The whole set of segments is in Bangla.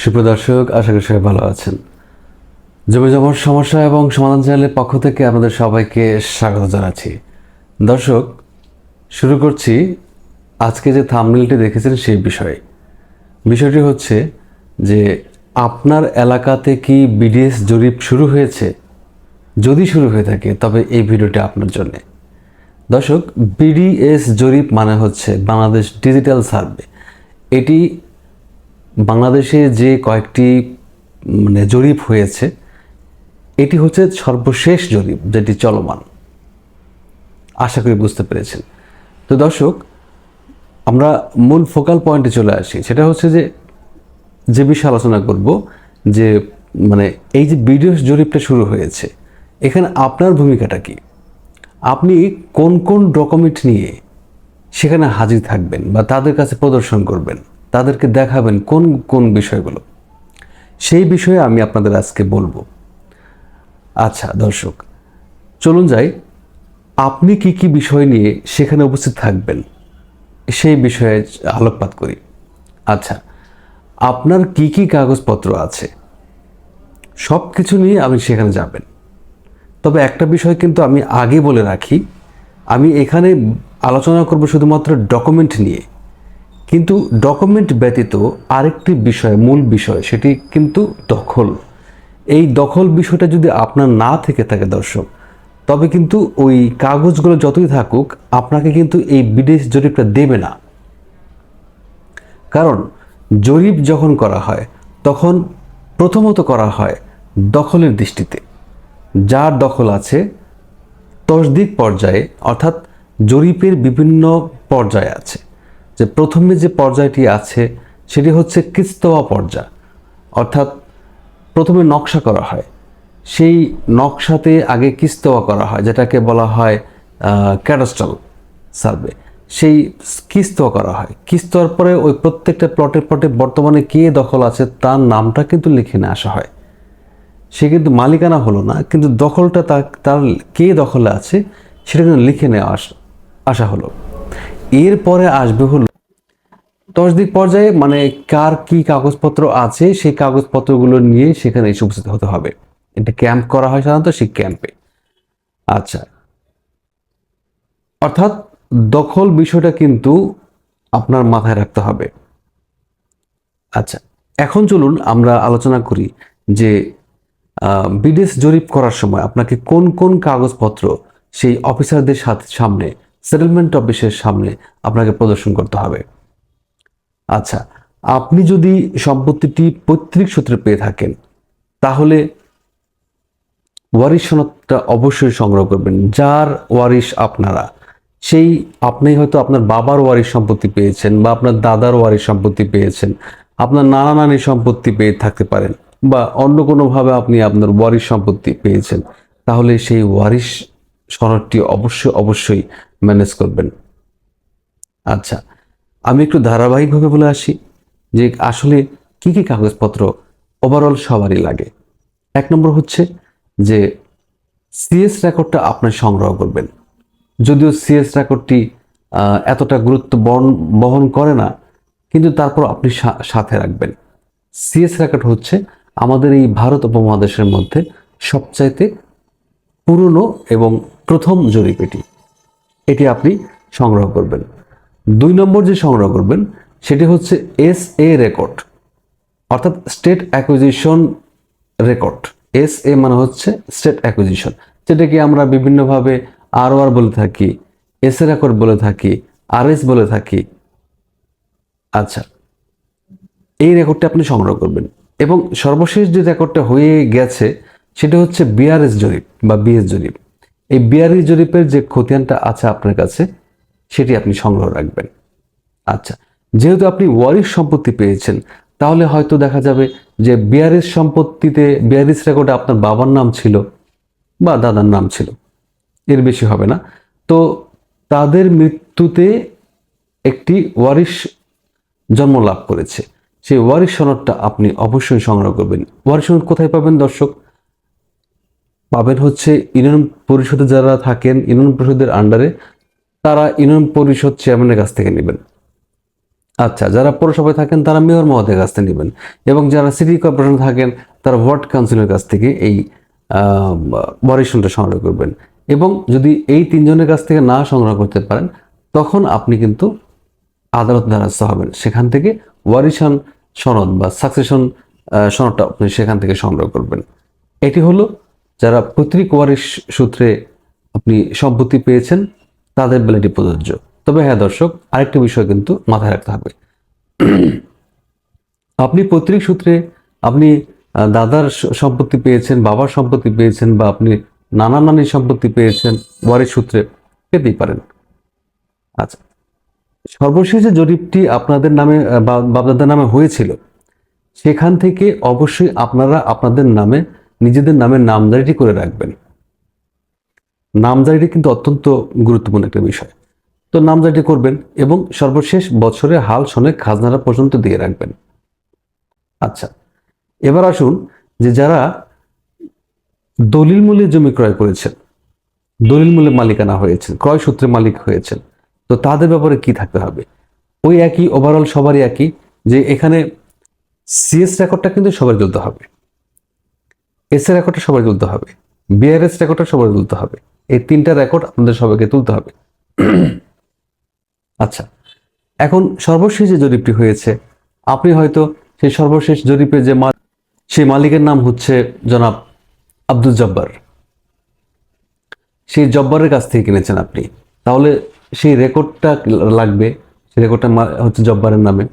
সুপ্রদর্শক আশা করি সবাই ভালো আছেন। জমি জমার সমস্যা এবং সমাধান চ্যানেলের পক্ষ থেকে আপনাদের সবাইকে স্বাগত জানাচ্ছি। দর্শক, শুরু করছি আজকে যে থামনেলটি দেখেছেন সেই বিষয়ে। বিষয়টি হচ্ছে যে আপনার এলাকাতে কি বিডিএস জরিপ শুরু হয়েছে? যদি শুরু হয়ে থাকে, তবে এই ভিডিওটি আপনার জন্য। দর্শক বিডিএস জরিপ মানে হচ্ছে বাংলাদেশ ডিজিটাল সার্ভে। এটি বাংলাদেশে যে কয়েকটি মানে জরিপ হয়েছে, এটি হচ্ছে সর্বশেষ জরিপ যেটি চলমান। আশা করি বুঝতে পেরেছেন। তো দর্শক, আমরা মূল ফোকাল পয়েন্টে চলে আসি। সেটা হচ্ছে যে যে বিষয়ে আলোচনা করব, যে মানে এই যে ভিডিও জরিপটা শুরু হয়েছে, এখানে আপনার ভূমিকাটা কি? আপনি কোন কোন ডকুমেন্ট নিয়ে সেখানে হাজির থাকবেন বা তাদের কাছে প্রদর্শন করবেন? তাদেরকে দেখাবেন কোন কোন বিষয়গুলো। সেই বিষয়ে আমি আপনাদের আজকে বলব। আচ্ছা দর্শক, চলুন যাই। আপনি কি কি বিষয় নিয়ে সেখানে উপস্থিত থাকবেন? সেই বিষয়ে আলোকপাত করি। আচ্ছা আপনার কি কি কাগজপত্র আছে? সব কিছু নিয়ে আপনি সেখানে যাবেন। তবে একটা বিষয় কিন্তু আমি আগে বলে রাখি। আমি এখানে আলোচনা করব শুধুমাত্র ডকুমেন্ট নিয়ে। কিন্তু ডকুমেন্ট ব্যতীত আরেকটি বিষয়, মূল বিষয়, সেটি কিন্তু দখল। এই দখল বিষয়টা যদি আপনার না থেকে থাকে দর্শক, তবে কিন্তু ওই কাগজগুলো যতই থাকুক, আপনাকে কিন্তু এই বিদেশ জরিপটা দেবে না। কারণ জরিপ যখন করা হয়, তখন প্রথমত করা হয় দখলের দৃষ্টিতে। যার দখল আছে, তসদিক পর্যায়ে, অর্থাৎ জরিপের বিভিন্ন পর্যায় আছে। যে প্রথমে যে পর্যায়টি আছে, সেটি হচ্ছে কিস্তোয়া পর্যায় অর্থাৎ প্রথমে নকশা করা হয়। সেই নকশাতে আগে কিস্তোয়া করা হয়, যেটাকে বলা হয় ক্যাডাস্ট্রাল সার্ভে। সেই কিস্তোয়া করা হয়। কিস্তোয়ার পরে ওই প্রত্যেকটা প্লটের প্লটে বর্তমানে কে দখল আছে, তার নামটা কিন্তু লিখে নিয়ে আসা হয়। সে কিন্তু মালিকানা হলো না, কিন্তু দখলটা তার কে দখলে আছে, সেটা কিন্তু লিখে নেওয়া আসা হলো। এরপরে আসবে হলো তসদিক পর্যায়ে মানে কার কি কাগজপত্র আছে, সেই কাগজপত্রগুলো নিয়ে সেখানে এসে উপস্থিত হতে হবে। এটা ক্যাম্প করা হয় সাধারণত সেই ক্যাম্পে আচ্ছা। অর্থাৎ দখল বিষয়টা কিন্তু আপনার মাথায় রাখতে হবে। আচ্ছা এখন চলুন আমরা আলোচনা করি যে বিদেশ জরিপ করার সময় আপনাকে কোন কোন কাগজপত্র সেই অফিসারদের সাথে সামনে সেটেলমেন্ট অফিসের সামনে আপনাকে প্রদর্শন করতে হবে। আচ্ছা আপনি যদি সম্পত্তিটি পৈতৃক সূত্রে পেয়ে থাকেন, তাহলে ওয়ারিশ সনদটা অবশ্যই সংগ্রহ করবেন। যার ওয়ারিশ আপনারা, সেই আপনি হয়তো আপনার বাবার ওয়ারিশ সম্পত্তি পেয়েছেন বা আপনার দাদার ওয়ারিশ সম্পত্তি পেয়েছেন, আপনার নানা নানির সম্পত্তি পেয়ে থাকতে পারেন বা অন্য কোনোভাবে আপনি আপনার ওয়ারিশ সম্পত্তি পেয়েছেন, তাহলে সেই ওয়ারিশ সনদটি অবশ্যই অবশ্যই ম্যানেজ করবেন। আচ্ছা আমি একটু ধারাবাহিকভাবে বলে আসি যে আসলে কি কি কাগজপত্র ওভারঅল সবারই লাগে। এক নম্বর হচ্ছে যে সিএস রেকর্ডটা আপনার সংগ্রহ করবেন। যদিও সিএস রেকর্ডটি এতটা গুরুত্ব বহন বহন করে না, কিন্তু তারপর আপনি সাথে রাখবেন। সিএস রেকর্ড হচ্ছে আমাদের এই ভারত উপমহাদেশের মধ্যে সবচাইতে পুরনো এবং প্রথম জরিপ এটি এটি আপনি সংগ্রহ করবেন। দুই নম্বর যে সংগ্রহ করবেন, সেটি হচ্ছে এস এ রেকর্ড অর্থাৎ state acquisition record S A মানে হচ্ছে স্টেট অ্যাকুইজিশন যেটাকে আমরা বিভিন্নভাবে আর আর বলে থাকি এস এ রেকর্ড বলে থাকি আর এস বলে থাকি। আচ্ছা এই রেকর্ডটা আপনি সংগ্রহ করবেন এবং সর্বশেষ যে রেকর্ডটা হয়ে গেছে, সেটা হচ্ছে বিআরএস জরিপ বা বিএস জরিপ। এই বিয়ারি জরিপের যে খতিয়ানটা আছে আপনার কাছে, সেটি আপনি সংগ্রহ রাখবেন। আচ্ছা যেহেতু আপনি ওয়ারিশ সম্পত্তি পেয়েছেন, তাহলে হয়তো দেখা যাবে যে বিআরএস সম্পত্তিতে বিআরএস রেকর্ডে আপনার বাবার নাম ছিল বা দাদার নাম ছিল। এর বেশি হবে না। তো তাদের মৃত্যুতে একটি ওয়ারিশ জন্ম লাভ করেছে। সেই ওয়ারিশ সনদটা আপনি অবশ্যই সংগ্রহ করবেন। ওয়ারিশ সনদ কোথায় পাবেন দর্শক? পাবেন হচ্ছে ইউনিয়ন পরিষদে যারা থাকেন, ইউনিয়ন পরিষদের আন্ডারে তারা ইউনিয়ন পরিষদ চেয়ারম্যানের কাছ থেকে নেবেন। আচ্ছা যারা পৌরসভায় থাকেন, তারা মেয়র মহোদয়ের কাছ থেকে নেবেন এবং যারা সিটি কর্পোরেশন থাকেন, তারা ওয়ার্ড কাউন্সিলের কাছ থেকে এই ওয়ারিশনটা সংগ্রহ করবেন। এবং যদি এই তিনজনের কাছ থেকে না সংগ্রহ করতে পারেন, তখন আপনি কিন্তু আদালত দ্বারস্থ হবেন। সেখান থেকে ওয়ারিশন সনদ বা সাকসেশন সনদটা আপনি সেখান থেকে সংগ্রহ করবেন। এটি হলো যারা পৈতৃক ওয়ারিশ সূত্রে আপনি সম্পত্তি পেয়েছেন, তাদের বেলাটি প্রযোজ্য। তবে হ্যাঁ দর্শক, আরেকটা বিষয় কিন্তু মাথায় রাখতে হবে। আপনি পৈতৃক সূত্রে আপনি দাদার সম্পত্তি পেয়েছেন, বাবার সম্পত্তি পেয়েছেন বা আপনি নানা নানির সম্পত্তি পেয়েছেন ওয়ারিশ সূত্রে পেতেই পারেন। আচ্ছা সর্বশেষ যে জরিপটি আপনাদের নামে বাপদাদার নামে হয়েছিল। সেখান থেকে অবশ্যই আপনারা আপনাদের নামে নিজেদের নামের নামজারিটি করে রাখবেন। নামজারিটি কিন্তু অত্যন্ত গুরুত্বপূর্ণ একটা বিষয়। তো নামজারিটি করবেন এবং সর্বশেষ বছরে হাল সনে খাজনারা পর্যন্ত দিয়ে রাখবেন। আচ্ছা এবার আসুন যে যারা দলিল মূল্যে জমি ক্রয় করেছেন, দলিল মূল্যে মালিকানা হয়েছেন, ক্রয় সূত্রে মালিক হয়েছেন, তো তাদের ব্যাপারে কি থাকতে হবে? ওই একই ওভারঅল সবারই একই যে এখানে সিএস রেকর্ডটা কিন্তু সবার তুলতে হবে। এস এর রেকর্ডটা সবাই তুলতে হবে। বিআরএস রেকর্ডটা সবাই তুলতে হবে। এই তিনটা রেকর্ড আপনাদের সবাইকে তুলতে হবে। আচ্ছা এখন সর্বশেষ যে জরিপটি হয়েছে। আপনি হয়তো সেই সর্বশেষ জরিপে যে মাল সেই মালিকের নাম হচ্ছে জনাব আব্দুল জব্বার। সেই জব্বারের কাছ থেকে কিনেছেন আপনি। তাহলে সেই রেকর্ডটা লাগবে। সেই রেকর্ডটা হচ্ছে জব্বারের নামে।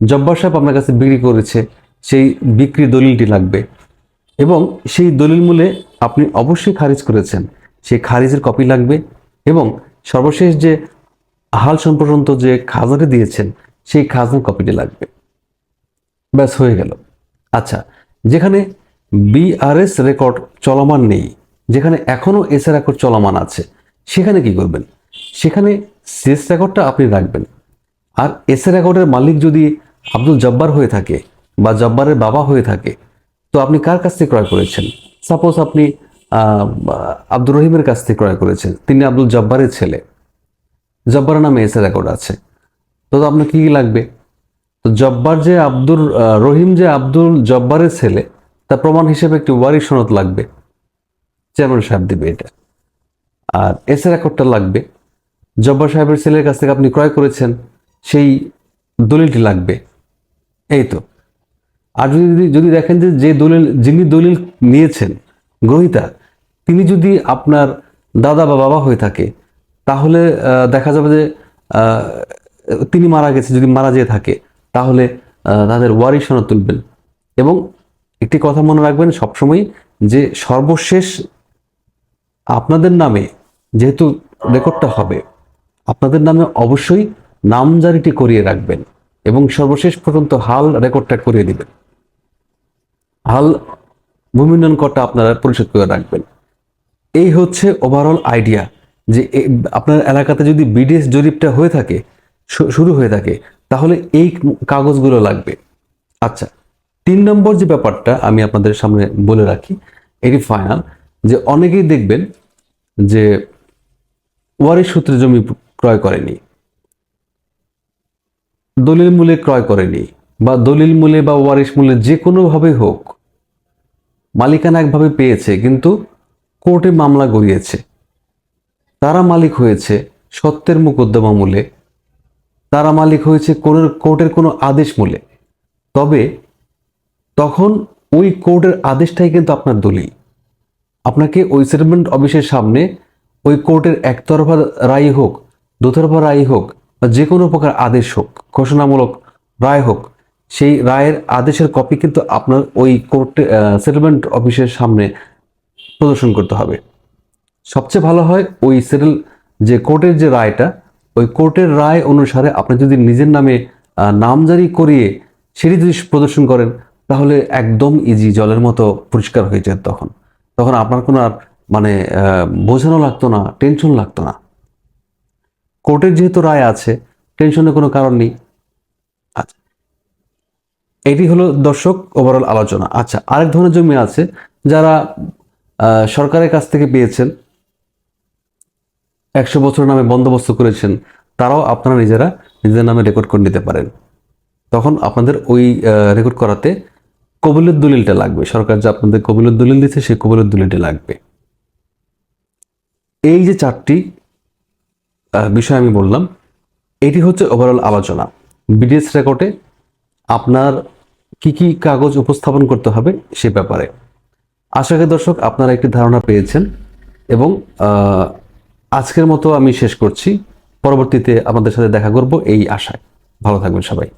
জব্বার সাহেব আপনার কাছে বিক্রি করেছে। সেই বিক্রি দলিলটি লাগবে। এবং সেই দলিল মূলে আপনি অবশ্যই খারিজ করেছেন। সেই খারিজের কপি লাগবে এবং সর্বশেষ যে হাল সম্পর্যন্ত যে খাজনাটি দিয়েছেন, সেই খাজনার কপিটি লাগবে। ব্যাস, হয়ে গেল। আচ্ছা যেখানে বিআরএস রেকর্ড চলমান নেই, যেখানে এখনও এস রেকর্ড চলমান আছে, সেখানে কি করবেন? সেখানে শেষ রেকর্ডটা আপনি রাখবেন। আর এস রেকর্ডের মালিক যদি আব্দুল জব্বার হয়ে থাকে বা জব্বারের বাবা হয়ে থাকে তো আপনি কার কাছ থেকে ক্রয় করেছেন? সাপোজ আপনি আব্দুর রহিমের কাছ থেকে ক্রয় করেছেন। তিনি আব্দুল জব্বারের ছেলে। জব্বারের নামে এস রেকর্ড আছে। তো আপনার কি কি লাগবে? তো জব্বার যে আব্দুর রহিম যে আব্দুল জব্বারের ছেলে, তার প্রমাণ হিসেবে একটি ওয়ারি সনদ লাগবে। চেয়ারম্যান সাহেব দিবে এটা। আর এস রেকর্ডটা লাগবে। জব্বার সাহেবের ছেলের কাছ থেকে আপনি ক্রয় করেছেন। সেই দলিলটি লাগবে। এই তো। আর যদি যদি- দেখেন যে যে দলিল যিনি দলিল নিয়েছেন, গ্রহিতা, তিনি যদি আপনার দাদা বা বাবা হয়ে থাকে, তাহলে দেখা যাবে যে তিনি মারা গেছে, যদি মারা যেয়ে থাকে, তাহলে তাদের ওয়ারি সনদ তুলবেন। এবং একটি কথা মনে রাখবেন সবসময় যে সর্বশেষ আপনাদের নামে যেহেতু রেকর্ডটা হবে, আপনাদের নামে অবশ্যই নামজারিটি করিয়ে রাখবেন এবং সর্বশেষ পর্যন্ত হাল রেকর্ডটা করিয়ে দিবেন। হাল ভূমি উন্নয়ন করটা আপনারা পরিশোধ করে রাখবেন। এই হচ্ছে ওভারঅল আইডিয়া যে আপনার এলাকাতে যদি বিডিএস জরিপটা হয়ে থাকে শুরু হয়ে থাকে, তাহলে এই কাগজগুলো লাগবে। আচ্ছা তিন নম্বর যে ব্যাপারটা আমি আপনাদের সামনে বলে রাখি, এটি ফাইনাল যে অনেকেই দেখবেন যে ওয়ারিশ সূত্রে জমি ক্রয় করেনি, দলিল মূলে ক্রয় করেনি, বা দলিল মূলে বা ওয়ারিশ মূলে যে কোনোভাবে হোক মালিকানা একভাবে পেয়েছে, কিন্তু কোর্টে মামলা গড়িয়েছে। তারা মালিক হয়েছে সত্যের মোকদ্দমা মূলে। তারা মালিক হয়েছে কোন কোর্টের কোনো আদেশ মূলে। তবে তখন ওই কোর্টের আদেশটাই কিন্তু আপনার দলিল। আপনাকে ওই সেটেলমেন্ট অফিসের সামনে ওই কোর্টের একতরফা রায় হোক, দুতরফা রায় হোক বা যে কোনো প্রকার আদেশ হোক, ঘোষণামূলক রায় হোক সেই রায়ের আদেশের কপি কিন্তু আপনার ওই কোর্টে সেটেলমেন্ট অফিসের সামনে প্রদর্শন করতে হবে। সবচেয়ে ভালো হয় ওই সেটেল যে কোর্টের যে রায়টা, ওই কোর্টের রায় অনুসারে আপনি যদি নিজের নামে নামজারি করিয়ে সেটি যদি প্রদর্শন করেন, তাহলে একদম ইজি জলের মতো পরিষ্কার হয়ে যায় তখন। তখন আপনার কোনো আর মানে বোঝানো লাগতো না টেনশন লাগতো না। কোর্টের যেহেতু রায় আছে টেনশনের কোনো কারণ নেই। এটি হলো দর্শক ওভারঅল আলোচনা। আচ্ছা আরেক ধরনের জমি আছে যারা সরকারের কাছ থেকে পেয়েছেন, একশো বছর নামে বন্দোবস্ত করেছেন, তারাও আপনারা নিজেরা নিজেদের নামে রেকর্ড করে নিতে পারেন। তখন আপনাদের ওই রেকর্ড করাতে কবিলের দলিলটা লাগবে। সরকার যে আপনাদের কবিলের দলিল দিচ্ছে সেই কবিলের দলিলটা লাগবে। এই যে চারটি বিষয় আমি বললাম, এটি হচ্ছে ওভারঅল আলোচনা। বিডিএস রেকর্ডে আপনার কি কি কাগজ উপস্থাপন করতে হবে সে ব্যাপারে। আশা করি দর্শক আপনারা একটি ধারণা পেয়েছেন এবং আজকের মতো আমি শেষ করছি। পরবর্তীতে আমাদের সাথে দেখা করব এই আশায়। ভালো থাকবেন সবাই।